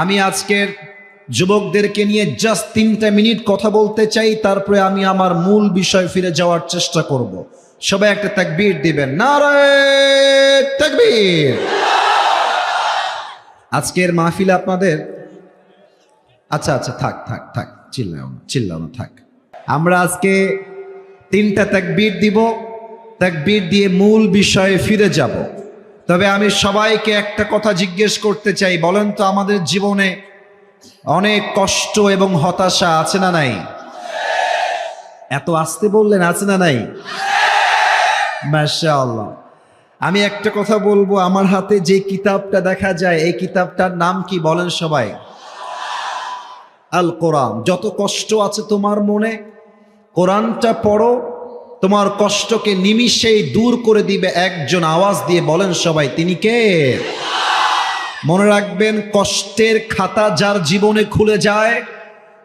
আমি আজকের যুবকদেরকে নিয়ে জাস্ট তিনটা মিনিট কথা বলতে চাই, তারপরে আমি আমার মূল বিষয় ফিরে যাওয়ার চেষ্টা করব। সবাই একটা তাকবীর দিবেন। নারায় তাকবীর! আজকের মাহফিলে আপনাদের আচ্ছা আচ্ছা থাক থাক থাক, চিল্লাও না চিল্লাও না, থাক। আমরা আজকে তিনটা তাকবীর দিব। তাকবীর দিয়ে মূল বিষয়ে ফিরে যাব। তবে আমি সবাইকে একটা কথা জিজ্ঞেস করতে চাই, বলেন তো আমাদের জীবনে অনেক কষ্ট এবং হতাশা আছে না নাই? এত আসতে বললেন আছে না নাই? আমি একটা কথা বলব, আমার হাতে যে কিতাবটা দেখা যায়, এই কিতাবটার নাম কি বলেন সবাই? আল কোরআন। যত কষ্ট আছে তোমার মনে, কোরআনটা পড়ো তোমার কষ্টকে নিমিষেই দূর করে দিবে একজন আওয়াজ দিয়ে বলেন সবাই, তিনি কে? মনে রাখবেন, কষ্টের খাতা যার জীবনে খুলে যায়,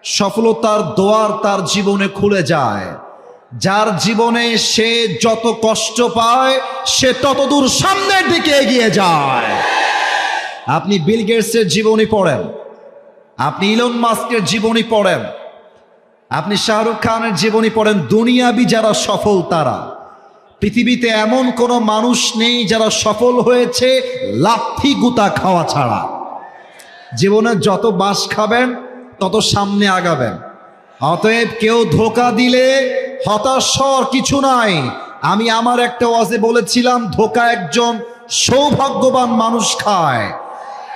সফলতার দোয়ার তার জীবনে খুলে যায়। যার জীবনে সে যত কষ্ট পায়, সে তত দূর সামনের দিকে এগিয়ে যায়। আপনি বিল গেটসের জীবনী পড়েন, আপনি ইলন মাস্কের জীবনী পড়েন আপনি শাহরুখ খানের জীবনী পড়েন, দুনিয়াবি যারা সফল তারা। পৃথিবীতে এমন কোনো মানুষ নেই যারা সফল হয়েছে, লাথি গুতা খাওয়া ছাড়া। জীবনে যত বাস খাবেন, তত সামনে আগাবেন। অতএব কেউ ধোকা দিলে হতাশ হওয়ার কিছু নাই। আমি আমার একটা ওয়াজে বলেছিলাম, ধোকা একজন সৌভাগ্যবান মানুষ খায়।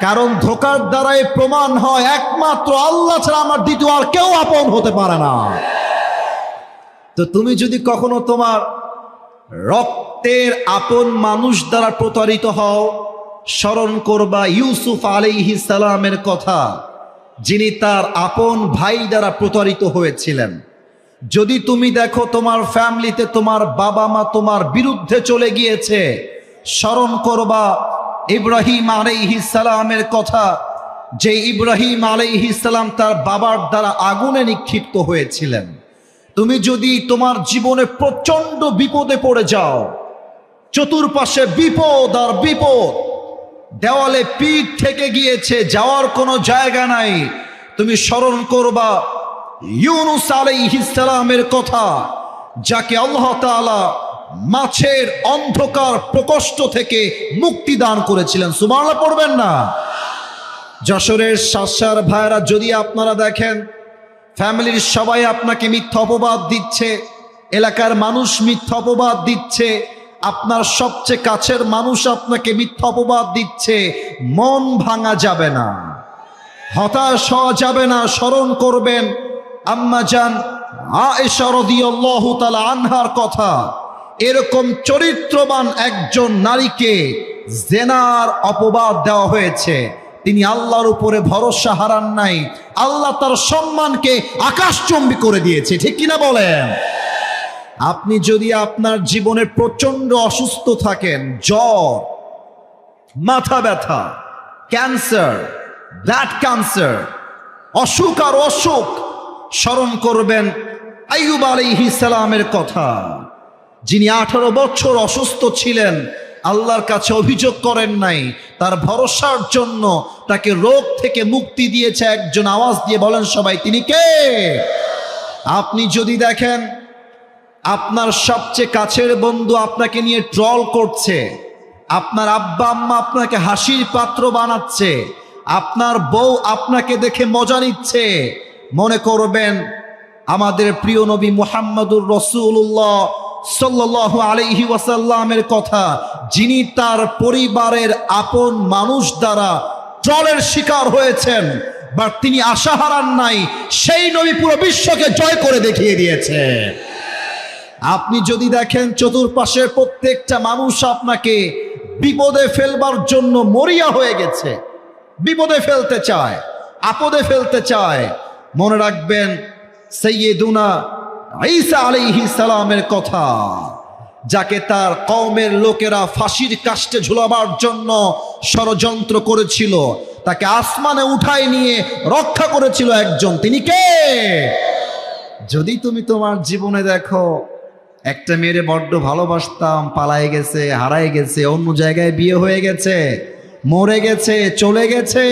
কারণ ধোকার দ্বারাই প্রমাণ হয় একমাত্র আল্লাহ ছাড়া আমার দ্বিতীয় আর কেউ আপন হতে পারে না। তো তুমি যদি কখনো তোমার রক্তের আপন মানুষ দ্বারা প্রতারিত হও, স্মরণ করবা ইউসুফ আলাইহি সালামের কথা, যিনি তার আপন ভাই দ্বারা প্রতারিত হয়েছিলেন। যদি তুমি দেখো তোমার ফ্যামিলিতে তোমার বাবা মা তোমার বিরুদ্ধে চলে গিয়েছে, স্মরণ করবা ইব্রাহিম সালামের কথা, যে ইব্রাহিম সালাম তার বাবার দ্বারা আগুনে নিক্ষিপ্ত হয়েছিলেন। তুমি যদি তোমার জীবনে প্রচণ্ড বিপদে পড়ে যাও, চতুর্পাশে বিপদ আর বিপদ, দেওয়ালে পিঠ থেকে গিয়েছে, যাওয়ার কোনো জায়গা নাই, তুমি স্মরণ করবা ইউনুস আলাইহিসসালামের কথা, যাকে আল্লাহ তাআলা মাছের অন্ধকার প্রকোষ্ঠ থেকে মুক্তি দান করেছিলেন। সুবহানাল্লাহ, পড়বেন না। যশোরের শাসার ভাইরা যদি আপনারা দেখেন, ফ্যামিলির সবাই আপনাকে মিথ্যা অপবাদ দিচ্ছে, এলাকার মানুষ মিথ্যা অপবাদ দিচ্ছে, আপনার সবচেয়ে কাছের মানুষ আপনাকে মিথ্যা অপবাদ দিচ্ছে, মন ভাঙা যাবে না। হতাশ হওয়া যাবে না, স্মরণ করবেন। আম্মা যান আয়েশা রাদিয়াল্লাহু তাআলা আনহার কথা। এরকম চরিত্রবান একজন নারীকে জেনার অপবাদ দেওয়া হয়েছে। তিনি আল্লাহর উপরে ভরসা হারান নাই। আল্লাহ তার সম্মানকে আকাশচম্বী করে দিয়েছে। ঠিক কিনা বলেন? আপনি যদি আপনার জীবনে প্রচণ্ড অসুস্থ থাকেন, জ্বর, মাথা ব্যথা, ক্যান্সার, ব্লাড ক্যান্সার, অসুখ আর অসুখ, স্মরণ করবেন আইয়ুব আলাইহিস সালামের কথা। যিনি আঠারো বছর অসুস্থ ছিলেন, আল্লাহর কাছে অভিযোগ করেন নাই। তার ভরসার জন্য তাকে রোগ থেকে মুক্তি দিয়েছে একজন আওয়াজ দিয়ে বলেন সবাই, তিনি কে? আপনি যদি দেখেন, আপনার সবচেয়ে কাছের বন্ধু আপনাকে নিয়ে ট্রল করছে, আপনার আব্বা আম্মা আপনাকে হাসির পাত্র বানাচ্ছে, আপনার বউ আপনাকে দেখে মজা নিচ্ছে, মনে করবেন, আমাদের প্রিয় নবী মুহাম্মদুর রসুল্লাহ ওয়াসাল্লামের কথা, যিনি তার পরিবারের আপন মানুষ দ্বারা ট্রলের শিকার হয়েছেন বা তিনি আশা হারান নাই, সেই নবী পুরো বিশ্বকে জয় করে দেখিয়ে দিয়েছে। আপনি যদি দেখেন চতুর্পাশের প্রত্যেকটা মানুষ আপনাকে বিপদে ফেলবার জন্য মরিয়া হয়ে গেছে, বিপদে ফেলতে চায়, আপদে ফেলতে চায়, মনে রাখবেন সৈয়দুনা ঈসা আলাইহি সালামের কথা, যাকে তার কওমের লোকেরা ফাঁসির কাষ্টে ঝুলাবার জন্য ষড়যন্ত্র করেছিল, তাকে আসমানে উঠায় নিয়ে রক্ষা করেছিল একজন। তিনি কে? যদি তুমি তোমার জীবনে দেখো, একটা মেয়েরে বড্ড ভালোবাসতাম, পালায় গেছে, হারায় গেছে, অন্য জায়গায় বিয়ে হয়ে গেছে, মরে গেছে, চলে গেছে,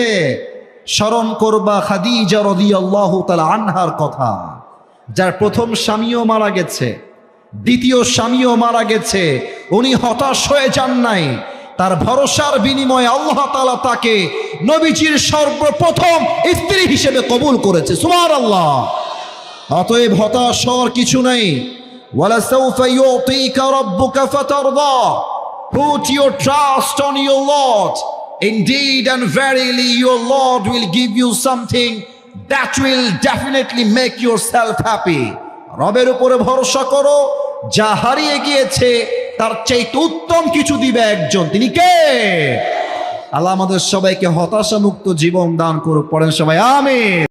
স্মরণ করবা খাদিজা রাদিয়াল্লাহু তাআলা আনহার কথা। যার প্রথম স্বামীও মারা গেছে, দ্বিতীয় স্বামীও মারা গেছে, উনি হতাশ হয়ে যান নাই। তার ভরসার বিনিময়ে আল্লাহ তালা তাকে নবীজির সর্বপ্রথম স্ত্রী হিসেবে কবুল করেছে। সুমার আল্লাহ অতএব হতাশ হওয়ার কিছু নেই। Put your trust on your Lord. Indeed and verily your Lord will give you something that will make yourself happy রবের উপরে ভরসা করো, যা হারিয়ে গিয়েছে, তার চাইতে উত্তম কিছু দিবে একজন। তিনি কে? আল্লাহ আমাদের সবাইকে হতাশা মুক্ত জীবন দান করুক। পড়েন সবাই, আমিন।